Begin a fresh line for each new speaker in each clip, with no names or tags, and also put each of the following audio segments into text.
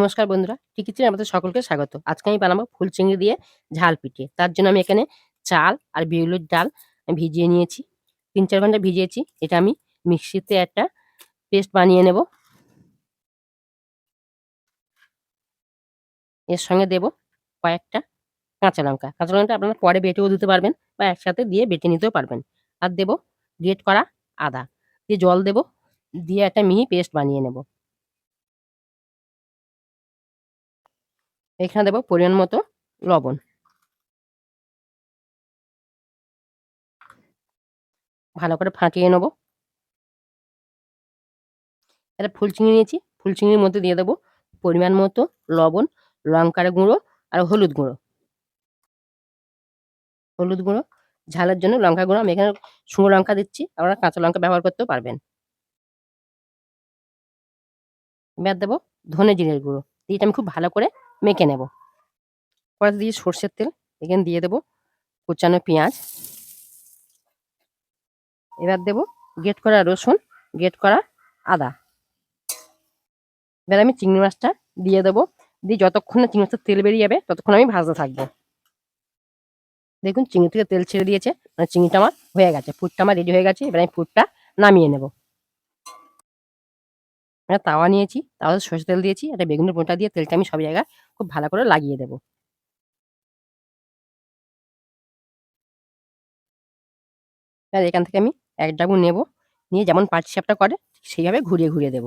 নমস্কার বন্ধুরা টিকিচির আমাদের সকলকে স্বাগত। আজকে আমি বানাবো ফুল চিংড়ি দিয়ে ঝাল পিঠে। তার জন্য আমি এখানে চাল আর বিউলির ডাল ভিজিয়ে নিয়েছি। তিন চার ঘণ্টা ভিজিয়েছি। এটা আমি মিক্সিতে একটা পেস্ট বানিয়ে নেব। এর সঙ্গে দেব কয়েকটা কাঁচা লঙ্কা। কাঁচা লঙ্কাটা আপনারা পরে বেটেও দিতে পারবেন বা একসাথে দিয়ে বেটে নিতেও পারবেন। আর দেব গ্রেট করা আদা। দিয়ে জল দেব। দিয়ে একটা মিহি পেস্ট বানিয়ে নেব। এখানে দেবো পরিমাণ মতো লবণ। ভালো করে ফাটিয়ে নেব। একটা ফুল চিংড়ি নিয়েছি ফুল চিংড়ির মধ্যে দিয়ে দেবো পরিমাণ মতো লবণ, লঙ্কার গুঁড়ো আর হলুদ গুঁড়ো। হলুদ গুঁড়ো, ঝালের জন্য লঙ্কা গুঁড়ো, আমি এখানে শুকনো লঙ্কা দিচ্ছি, আপনারা কাঁচা লঙ্কা ব্যবহার করতেও পারবেন। এবার দেবো ধনে জিরের গুঁড়ো এটা আমি খুব ভালো করে মেখে নেব। কড়াতে দিয়ে সর্ষের তেল এখানে দিয়ে দেবো, কুচানো পেঁয়াজ। এবার দেবো গেট করা রসুন গেট করা আদা। এবার আমি চিংড়ি মাছটা দিয়ে দেবো। দিয়ে যতক্ষণ না চিংড়ি মাছটা তেল বেরিয়ে যাবে, ততক্ষণ আমি ভাজতে থাকব। দেখুন, চিংড়ি থেকে তেল ছেড়ে দিয়েছে মানে চিংড়িটা আমার হয়ে গেছে ফুটটা আমার রেডি হয়ে গেছে, এবার আমি ফুটটা নামিয়ে নেব। তাওয়া নিয়েছি তাওয়া সর্ষে তেল দিয়েছি, একটা বেগুনের পোঁটা দিয়ে তেলটা আমি সব জায়গায় খুব ভালো করে লাগিয়ে দেবো। আর এখান থেকে আমি এক ডাবু নেব, নিয়ে যেমন পাটি সাপটা করে সেইভাবে ঘুরিয়ে ঘুরিয়ে দেব।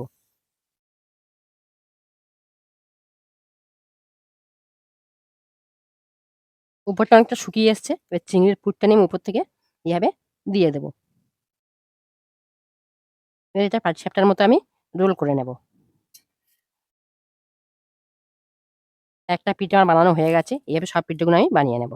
উপরটা অনেকটা শুকিয়ে এসছে, এবার চিংড়ির পুরটা নিয়ে উপর থেকে এইভাবে দিয়ে দেবো। এটা পাটি সাপটার মতো আমি রোল করে নেব। একটা পিঠে আমার বানানো হয়ে গেছে, এভাবে সব পিঠেগুলো আমি বানিয়ে নেব।